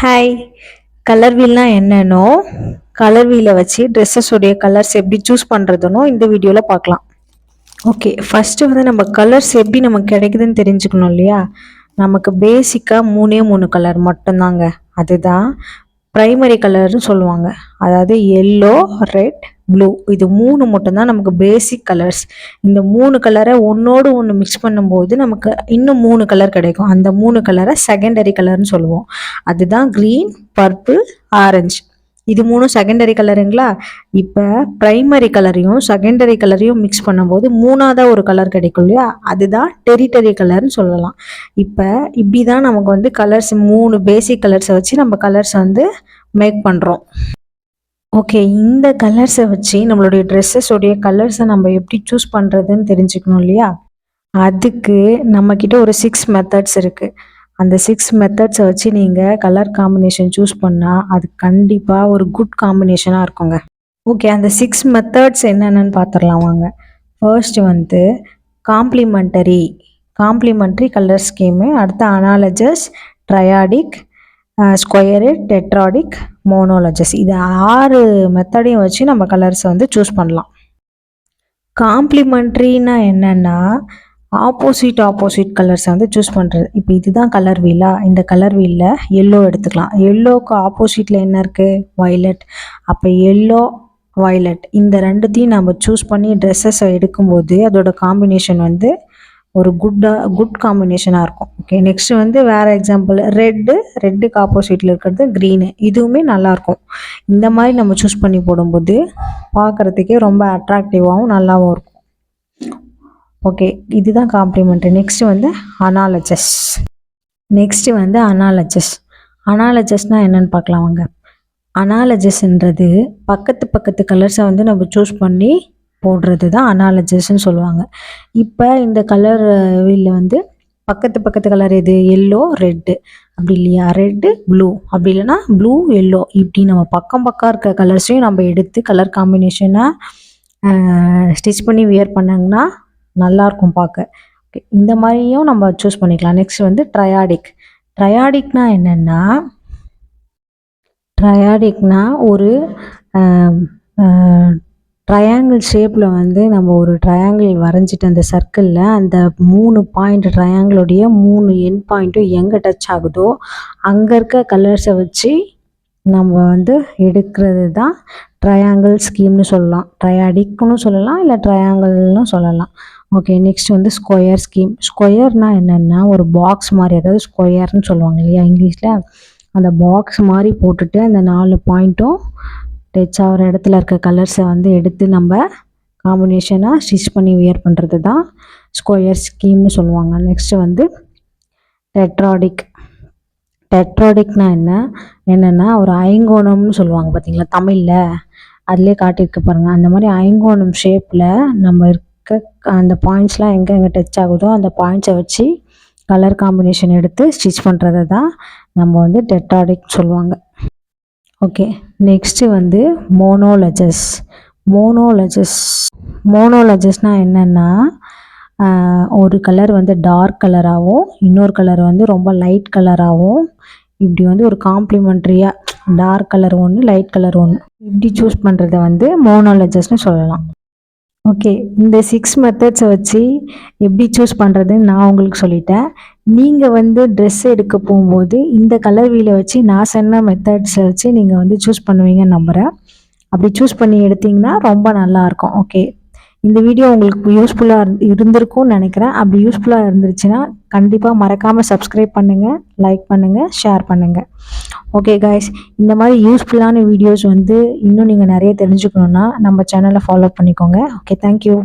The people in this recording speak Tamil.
ஹாய் கலர் வீல்னால் என்னென்னோ கலர் வீலை வச்சு ட்ரெஸ்ஸஸோடைய கலர்ஸ் எப்படி சூஸ் பண்ணுறதுனோ இந்த வீடியோவில் பார்க்கலாம். ஓகே ஃபஸ்ட்டு வந்து நம்ம கலர்ஸ் எப்படி நமக்கு கிடைக்குதுன்னு தெரிஞ்சுக்கணும் இல்லையா? நமக்கு பேசிக்காக மூணே மூணு கலர் மட்டும்தாங்க. அதுதான் ப்ரைமரி கலர்னு சொல்லுவாங்க. அதாவது எல்லோ ரெட் ப்ளூ இது மூணு மட்டும்தான் நமக்கு பேசிக் கலர்ஸ் இந்த மூணு கலரை ஒன்றோடு ஒன்று மிக்ஸ் பண்ணும்போது நமக்கு இன்னும் மூணு கலர் கிடைக்கும். அந்த மூணு கலரை செகண்டரி கலர்னு சொல்லுவோம். அதுதான் க்ரீன் பர்பிள் ஆரஞ்சு இது மூணும் செகண்டரி கலருங்களா இப்போ ப்ரைமரி கலரையும் செகண்டரி கலரையும் மிக்ஸ் பண்ணும்போது மூணாவதாக ஒரு கலர் கிடைக்கும் இல்லையா? அதுதான் டெரிட்டரி கலர்னு சொல்லலாம். இப்போ இப்படி தான் நமக்கு வந்து கலர்ஸ் மூணு பேசிக் கலர்ஸை வச்சு நம்ம கலர்ஸ் வந்து மேக் பண்ணுறோம் ஓகே இந்த கலர்ஸை வச்சு நம்மளுடைய ட்ரெஸ்ஸஸோடைய கலர்ஸை நம்ம எப்படி சூஸ் பண்ணுறதுன்னு தெரிஞ்சுக்கணும் இல்லையா? அதுக்கு நம்மக்கிட்ட ஒரு சிக்ஸ் மெத்தட்ஸ் இருக்குது அந்த சிக்ஸ் மெத்தட்ஸை வச்சு நீங்கள் கலர் காம்பினேஷன் சூஸ் பண்ணால் அது கண்டிப்பாக ஒரு குட் காம்பினேஷனாக இருக்குங்க. ஓகே அந்த சிக்ஸ் மெத்தட்ஸ் என்னென்னு பார்த்துடலாம் வாங்க. ஃபர்ஸ்ட் வந்து காம்ப்ளிமெண்டரி காம்ப்ளிமெண்ட்ரி கலர் ஸ்கீமு அடுத்து அனாலஜஸ் ட்ரையாடிக் ஸ்கொயரு டெட்ராடிக் மோனோலஜஸ். இது ஆறு மெத்தடையும் வச்சு நம்ம கலர்ஸை வந்து சூஸ் பண்ணலாம். காம்ப்ளிமெண்ட்ரின்னா என்னென்னா ஆப்போசிட் ஆப்போசிட் கலர்ஸை வந்து சூஸ் பண்ணுறது இப்போ இதுதான் கலர் வீலா இந்த கலர் வீலில் எல்லோ எடுத்துக்கலாம். எல்லோவுக்கு ஆப்போசிட்டில் என்ன இருக்குது வயலட் அப்போ எல்லோ வயலட் இந்த ரெண்டுத்தையும் நம்ம சூஸ் பண்ணி ட்ரெஸ்ஸஸை எடுக்கும்போது அதோட காம்பினேஷன் வந்து ஒரு குட்டாக குட் காம்பினேஷனாக இருக்கும். ஓகே நெக்ஸ்ட் வந்து வேறு எக்ஸாம்பிள் ரெட்டு ரெட்டுக்கு ஆப்போசிட்டில் இருக்கிறது க்ரீனு இதுவுமே நல்லாயிருக்கும் இந்த மாதிரி நம்ம சூஸ் பண்ணி போடும்போது பார்க்குறதுக்கே ரொம்ப அட்ராக்டிவாகவும் நல்லாவும் இருக்கும். ஓகே இதுதான் காம்ப்ளிமெண்ட்ரி நெக்ஸ்ட்டு வந்து அனாலஜஸ் நெக்ஸ்ட்டு வந்து அனாலஜஸ் அனாலஜஸ்னால் என்னென்னு பார்க்கலாம் வாங்க. அனாலஜஸ்ன்றது பக்கத்து பக்கத்து கலர்ஸை வந்து நம்ம சூஸ் பண்ணி போடுறது தான் அனாலஜஸ்ன்னு சொல்லுவாங்க. இப்போ இந்த கலர் இல்லை வந்து பக்கத்து பக்கத்து கலர் எது? எல்லோ ரெட்டு அப்படி இல்லையா? ரெட்டு ப்ளூ அப்படி இல்லைன்னா ப்ளூ எல்லோ இப்படி நம்ம பக்கம் பக்கம் இருக்க கலர்ஸையும் நம்ம எடுத்து கலர் காம்பினேஷனாக ஸ்டிச் பண்ணி வியர் பண்ணாங்கன்னா நல்லாயிருக்கும் பார்க்க. ஓகே இந்த மாதிரியும் நம்ம சூஸ் பண்ணிக்கலாம். நெக்ஸ்ட் வந்து ட்ரையாடிக் ட்ரையாடிக்னா என்னென்னா ட்ரையாடிக்னா ஒரு ட்ரையாங்கிள் ஷேப்பில் வந்து நம்ம ஒரு ட்ரையாங்கிள் வரைஞ்சிட்டு அந்த சர்க்கிளில் அந்த மூணு பாயிண்ட் ட்ரையாங்கிளுடைய மூணு என் பாயிண்ட்டும் எங்கே டச் ஆகுதோ அங்கே இருக்க கலர்ஸை வச்சு நம்ம வந்து எடுக்கிறது தான் ட்ரையாங்கிள் ஸ்கீம்னு சொல்லலாம். ட்ரையாடிக்னு சொல்லலாம் இல்லை ட்ரையாங்கிள்னு சொல்லலாம். ஓகே நெக்ஸ்ட் வந்து ஸ்கொயர் ஸ்கீம் ஸ்கொயர்னால் என்னென்னா ஒரு பாக்ஸ் மாதிரி அதாவது ஸ்கொயர்னு சொல்லுவாங்க இல்லையா இங்கிலீஷில்? அந்த பாக்ஸ் மாதிரி போட்டுட்டு அந்த நாலு பாயிண்ட்டும் டச் ஆகிற இடத்துல இருக்க கலர்ஸை வந்து எடுத்து நம்ம காம்பினேஷனாக ஸ்டிச் பண்ணி வியர் பண்ணுறது தான் ஸ்கொயர் ஸ்கீம்னு சொல்லுவாங்க. நெக்ஸ்ட்டு வந்து டெட்ராடிக் டெட்ராடிக்னா என்ன? என்னென்னா ஒரு ஐங்கோணம்னு சொல்லுவாங்க பார்த்தீங்களா தமிழில்? அதிலே காட்டியிருக்கு பாருங்கள் அந்த மாதிரி ஐங்கோணம் ஷேப்பில் நம்ம இருக்க அந்த பாயிண்ட்ஸ்லாம் எங்கே எங்கே டச் ஆகுதோ அந்த பாயிண்ட்ஸை வச்சு கலர் காம்பினேஷன் எடுத்து ஸ்டிச் பண்ணுறதை தான் நம்ம வந்து டெட்ராடிக் சொல்லுவாங்க. ஓகே நெக்ஸ்ட்டு வந்து மோனோலஜஸ் மோனோலஜஸ் மோனோலஜஸ்னால் என்னென்னா ஒரு கலர் வந்து டார்க் கலராகவும் இன்னொரு கலர் வந்து ரொம்ப லைட் கலராகவும் இப்படி வந்து ஒரு காம்ப்ளிமெண்ட்ரியாக டார்க் கலர் ஒன்று லைட் கலர் ஒன்று இப்படி சூஸ் பண்ணுறத வந்து மோனோலஜஸ்னு சொல்லலாம். ஓகே இந்த சிக்ஸ் மெத்தட்ஸை வச்சு எப்படி சூஸ் பண்ணுறதுன்னு நான் உங்களுக்கு சொல்லிட்டேன். நீங்கள் வந்து ட்ரெஸ் எடுக்க போகும்போது இந்த கலர் வீலை வச்சு நான் சொன்ன மெத்தட்ஸை வச்சு நீங்கள் வந்து சூஸ் பண்ணுவீங்கன்னு நம்புகிறேன் அப்படி சூஸ் பண்ணி எடுத்திங்கன்னா ரொம்ப நல்லாயிருக்கும் ஓகே இந்த வீடியோ உங்களுக்கு யூஸ்ஃபுல்லாக இருந்திருக்கும்னு நினைக்கிறேன். அப்படி யூஸ்ஃபுல்லாக இருந்துருச்சுன்னா கண்டிப்பாக மறக்காமல் சப்ஸ்கிரைப் பண்ணுங்கள் லைக் பண்ணுங்கள் ஷேர் பண்ணுங்கள் ஓகே காய்ஸ் இந்த மாதிரி யூஸ்ஃபுல்லான வீடியோஸ் வந்து இன்னும் நீங்கள் நிறைய தெரிஞ்சுக்கணுன்னா நம்ம சேனலை ஃபாலோ பண்ணிக்கோங்க. Okay thank you